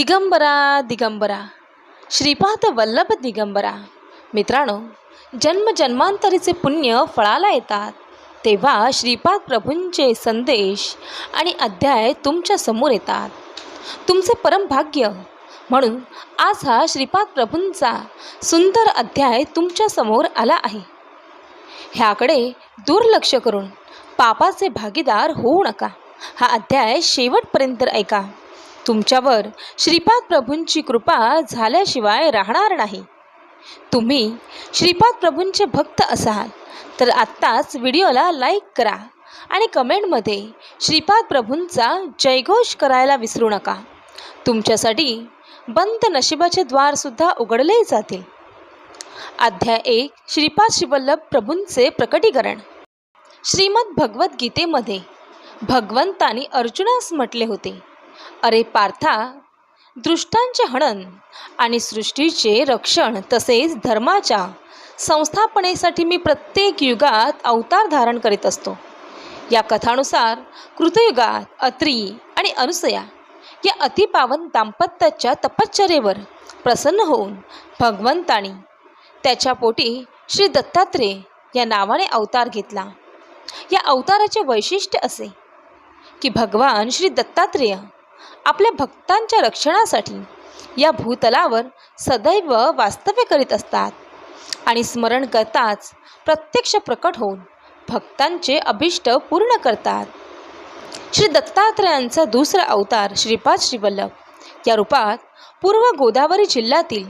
दिगंबरा दिगंबरा. श्रीपाद वल्लभ दिगंबरा. मित्रांनो जन्मजन्मांतरीचे पुण्य फळाला येतात. तेव्हा श्रीपाद प्रभूंचे संदेश आणि अध्याय तुमच्यासमोर येतात. तुमचे परमभाग्य म्हणून आज हा श्रीपाद प्रभूंचा सुंदर अध्याय तुमच्यासमोर आला आहे. ह्याकडे दुर्लक्ष करून पापाचे भागीदार होऊ नका. हा अध्याय शेवटपर्यंत ऐका. तुमच्यावर श्रीपाद प्रभूंची कृपा झाल्याशिवाय राहणार नाही. तुम्ही श्रीपाद प्रभूंचे भक्त असाल तर आत्ताच व्हिडिओला लाईक करा आणि कमेंटमध्ये श्रीपाद प्रभूंचा जयघोष करायला विसरू नका. तुमच्यासाठी बंद नशिबाचे द्वारसुद्धा उघडले जातील. अध्याय एक श्रीपाद शिवल्लभ प्रभूंचे प्रकटीकरण. श्रीमद भगवद्गीतेमध्ये भगवंतानी अर्जुनास म्हटले होते अरे पार्था दृष्टांचे हनन आणि सृष्टीचे रक्षण तसेच धर्माच्या संस्थापनेसाठी मी प्रत्येक युगात अवतार धारण करीत असतो. या कथानुसार कृतयुगात अत्री आणि अनुसया या अतिपावन दाम्पत्याच्या तपश्चर्येवर प्रसन्न होऊन भगवंतानी त्याच्या पोटी श्री दत्तात्रेय या नावाने अवतार घेतला. या अवताराचे वैशिष्ट्य असे की भगवान श्री दत्तात्रेय आपल्या भक्तांच्या रक्षणासाठी या भूतलावर सदैव वास्तव्य करीत असतात आणि स्मरण करताच प्रत्यक्ष प्रकट होऊन भक्तांचे अभिष्ट पूर्ण करतात. श्री दत्तात्रयांचा दुसरा अवतार श्रीपाद श्रीवल्लभ या रूपात पूर्व गोदावरी जिल्ह्यातील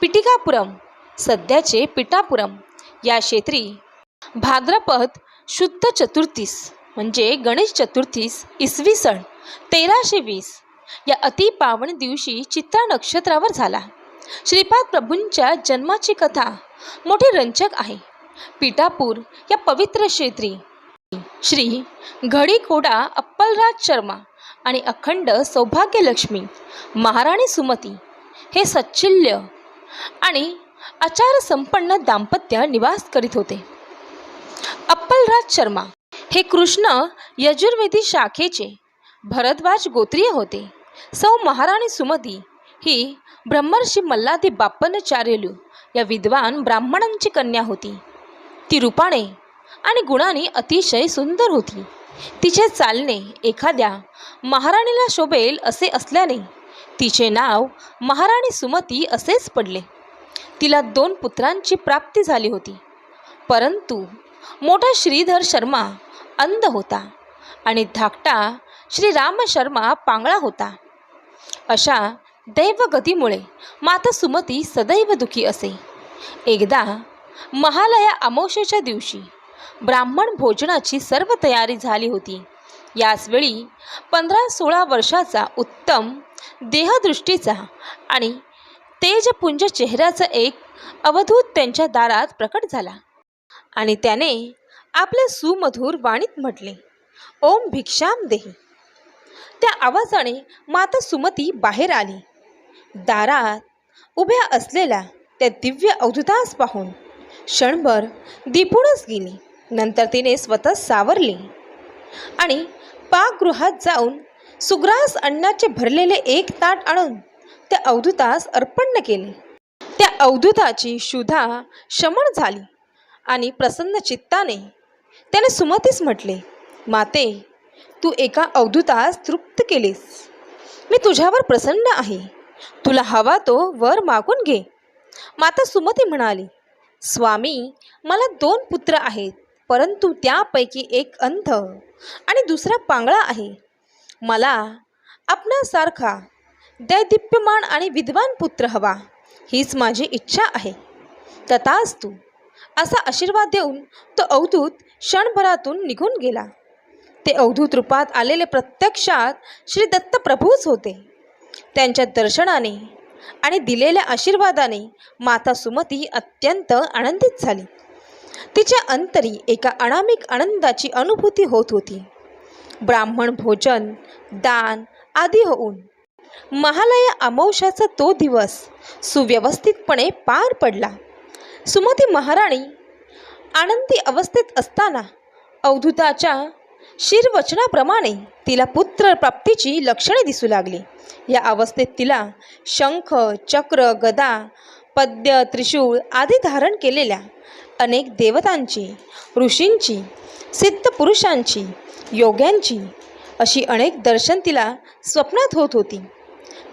पिटिकापुरम सध्याचे पिटापुरम या क्षेत्री भाद्रपद शुद्ध चतुर्थीस म्हणजे गणेश चतुर्थीस इसवी सन तेराशे वीस या अतिपावन दिवशी चित्रा नक्षत्रावर झाला. श्रीपाद प्रभूंच्या जन्माची कथा मोठी रंजक आहे. पिठापूर या पवित्र क्षेत्री श्री घडीकोडा अप्पलराज शर्मा आणि अखंड सौभाग्यलक्ष्मी महाराणी सुमती हे सच्चिल्य आणि आचारसंपन्न दाम्पत्य निवास करीत होते. अप्पलराज शर्मा हे कृष्ण यजुर्वेदी शाखेचे भरद्वाज गोत्रीय होते. सौ महाराणी सुमती ही ब्रह्मर्षी मल्लादी बाप्पनचार्यलू या विद्वान ब्राह्मणांची कन्या होती. ती रूपाने आणि गुणाने अतिशय सुंदर होती. तिचे चालणे एखाद्या महाराणीला शोभेल असे असल्याने तिचे नाव महाराणी सुमती असेच पडले. तिला दोन पुत्रांची प्राप्ती झाली होती. परंतु मोठा श्रीधर शर्मा अंध होता आणि धाकटा श्रीराम शर्मा पांगळा होता. अशा दैवगतीमुळे माता सुमती सदैव दुखी असे. एकदा महालया अमावशेच्या दिवशी ब्राह्मण भोजनाची सर्व तयारी झाली होती. याचवेळी पंधरा सोळा वर्षाचा उत्तम देहदृष्टीचा आणि तेजपुंज चेहऱ्याचा एक अवधूत त्यांच्या दारात प्रकट झाला आणि त्याने आपल्या सुमधुर वाणीत म्हटले ओम भिक्षाम देही. त्या आवाजाने माता सुमती बाहेर आली. दारात उभ्या असलेल्या त्या दिव्य अवधुतास पाहून क्षणभर दिपूनच गेली. नंतर तिने स्वतः सावरली आणि पाकगृहात जाऊन सुग्रास अण्णाचे भरलेले एक ताट आणून त्या अवधूतास अर्पण केले. त्या अवधूताची शुधा शमन झाली आणि प्रसन्न चित्ताने त्याने सुमतीस म्हटले माते तू एका अवधूतास तृप्त केलीस. मी तुझ्यावर प्रसन्न आहे. तुला हवा तो वर मागून घे. माता सुमती म्हणाली स्वामी मला दोन पुत्र आहेत परंतु त्यापैकी एक अंध आणि दुसरा पांगळा आहे. मला आपणासारखा दैदिप्यमान आणि विद्वान पुत्र हवा हीच माझी इच्छा आहे. तथाच तू असा आशीर्वाद देऊन तो अवधूत क्षणभरातून निघून गेला. ते अवधूत रूपात आलेले प्रत्यक्षात श्री दत्तप्रभूच होते. त्यांच्या दर्शनाने आणि दिलेल्या आशीर्वादाने माता सुमती अत्यंत आनंदित झाली. तिच्या अंतरी एका अनामिक आनंदाची अनुभूती होत होती. ब्राह्मण भोजन दान आदी होऊन महालया अमावशाचा तो दिवस सुव्यवस्थितपणे पार पडला. सुमती महाराणी आनंदी अवस्थेत असताना अवधूताच्या शिरवचनाप्रमाणे तिला पुत्र प्राप्तीची लक्षणे दिसू लागली. या अवस्थेत तिला शंख चक्र गदा पद्य त्रिशूळ आदी धारण केलेल्या अनेक देवतांची ऋषींची सिद्धपुरुषांची योग्यांची अशी अनेक दर्शन तिला स्वप्नात होत होती.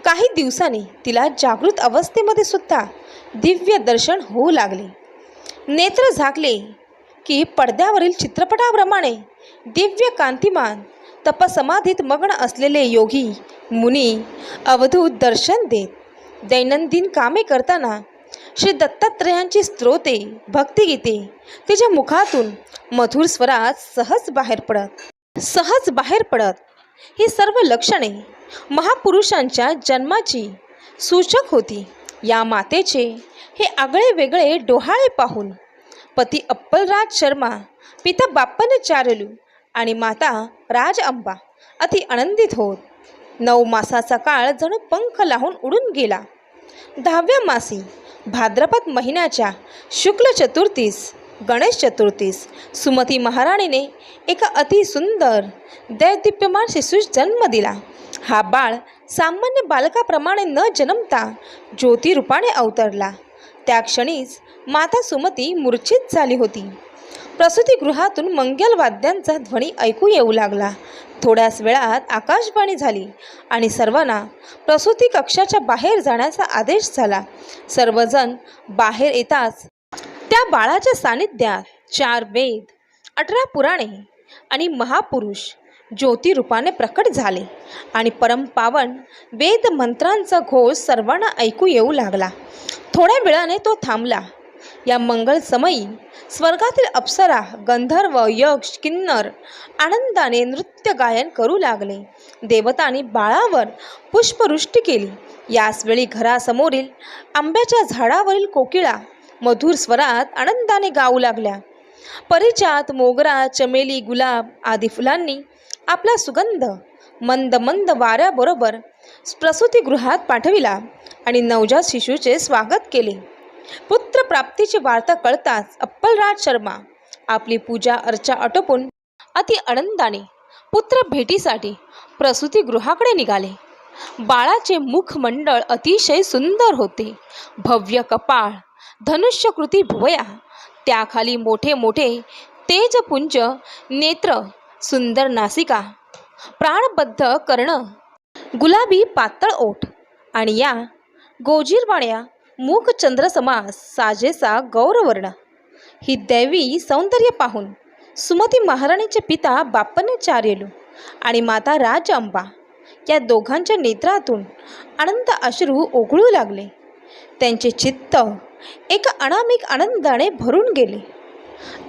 काही दिवसांनी तिला जागृत अवस्थेमध्ये सुद्धा दिव्य दर्शन होऊ लागले. नेत्र झाकले की पडद्यावरील चित्रपटाप्रमाणे दिव्य कांतिमान तपसमाधीत मग्न असलेले योगी मुनी अवधूत दर्शन देत दैनंदिन कामे करताना श्री दत्तात्रयांची स्त्रोते भक्तिगीते तिच्या मुखातून मधुर स्वरात सहज बाहेर पडत सहज बाहेर पडत. ही सर्व लक्षणे महापुरुषांच्या जन्माची सूचक होती. या मातेचे हे आगळे वेगळे डोहाळे पाहून पती अप्पलराज शर्मा पिता बाप्पन चारलू आणि माता राज अंबा अति आनंदित होत. नऊ मासाचा काळ जणू पंख लावून उडून गेला. दहाव्या मासी भाद्रपद महिन्याच्या शुक्ल चतुर्थीस गणेश चतुर्थीस सुमती महाराणीने एका अतिसुंदर दैदिप्यमान शिशूस जन्म दिला. हा बाळ सामान्य बालकाप्रमाणे न जन्मता ज्योतिरूपाने अवतरला. त्या क्षणीच माता सुमती मूर्छित झाली होती. प्रसूतिगृहातून मंगलवाद्यांचा ध्वनी ऐकू येऊ लागला. थोड्याच वेळात आकाशवाणी झाली आणि सर्वांना प्रसूती कक्षाच्या बाहेर जाण्याचा आदेश झाला. सर्वजण बाहेर येताच त्या बाळाच्या सानिध्यात चार वेद अठरा पुराणे आणि महापुरुष ज्योतिरूपाने प्रकट झाले आणि परमपावन वेद मंत्रांचा घोष सर्वांना ऐकू येऊ लागला. थोड्या वेळाने तो थांबला. या मंगलसमयी स्वर्गातील अप्सरा गंधर्व यक्ष किन्नर आनंदाने नृत्य गायन करू लागले. देवतांनी बाळावर पुष्पवृष्टी केली. याचवेळी घरासमोरील आंब्याच्या झाडावरील कोकिळा मधुर स्वरात आनंदाने गाऊ लागल्या. परिचात मोगरा चमेली गुलाब आदी फुलांनी आपला सुगंध. मंद मंद वाऱ्याबरोबर प्रसूतीगृहात पाठविला आणि नवजात शिशूचे स्वागत केले. पुत्रप्राप्तीची वार्ता कळताच अप्पलराज शर्मा आपली पूजा अर्चा आटोपून अति आनंदाने पुत्र भेटीसाठी प्रसूतीगृहाकडे निघाले. बाळाचे मुखमंडळ अतिशय सुंदर होते. भव्य कपाळ धनुष्यकृती भुवया त्याखाली मोठे मोठे तेजपुंज नेत्र सुंदर नासिका. प्राणबद्ध कर्ण गुलाबी पातळ ओठ आणि या गोजीरवाण्या मूकचंद्रसमास साजेसा गौरवर्ण. ही दैवी सौंदर्य पाहून सुमती महाराणीचे पिता बाप्पनाचार्यलू आणि माता राज अंबा या दोघांच्या नेत्रातून अनंत अश्रू ओघळू लागले. त्यांचे चित्त एका अनामिक आनंदाने भरून गेले.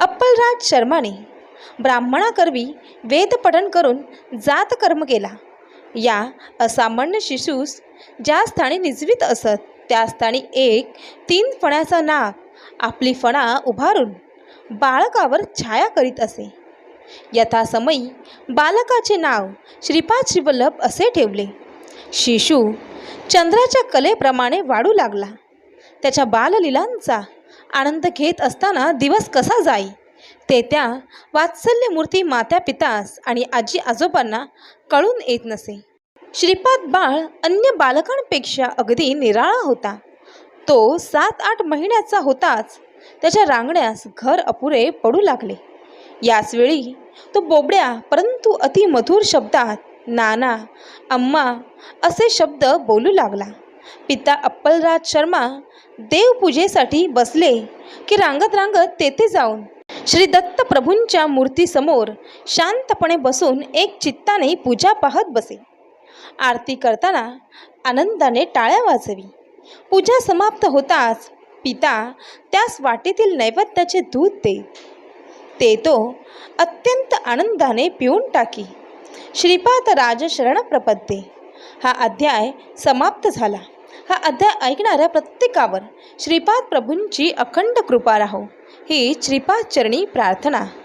अप्पलराज शर्माने ब्राह्मणाकरवी वेदपठण करून जातकर्म केला. या असामान्य शिशूस ज्या स्थानी निजवीत असत त्या स्थानी एक तीन फण्याचा नाग आपली फणा उभारून बाळकावर छाया करीत असे. यथासमयी बालकाचे नाव श्रीपाद श्रीवल्लभ असे ठेवले. शिशू चंद्राच्या कलेप्रमाणे वाढू लागला. त्याच्या बाललीलांचा आनंद घेत असताना दिवस कसा जाई? ते त्या वात्सल्यमूर्ती मात्या पितास आणि आजी आजोबांना कळून येत नसे. श्रीपाद बाळ अन्य बालकांपेक्षा अगदी निराळा होता. तो सात आठ महिन्याचा होताच त्याच्या रांगण्यास घर अपुरे पडू लागले. याचवेळी तो बोबड्या परंतु अतिमधुर शब्दात नाना अम्मा असे शब्द बोलू लागला. पिता अप्पलराज शर्मा देवपूजेसाठी बसले की रांगत रांगत तेथे जाऊन श्री दत्त प्रभूंच्या मूर्तीसमोर शांतपणे बसून एक चित्ताने पूजा पाहत बसे. आरती करताना आनंदाने टाळ्या वाजवी. पूजा समाप्त होताच पिता त्यास वाटेतील नैवेद्याचे दूध दे. ते तो अत्यंत आनंदाने पिऊन टाकी. श्रीपाद राजशरण प्रपद्ये हा अध्याय समाप्त झाला. हा अध्याय ऐकणाऱ्या प्रत्येकावर श्रीपाद प्रभूंची अखंड कृपा राहो. ही श्रीपाद चरणी प्रार्थना.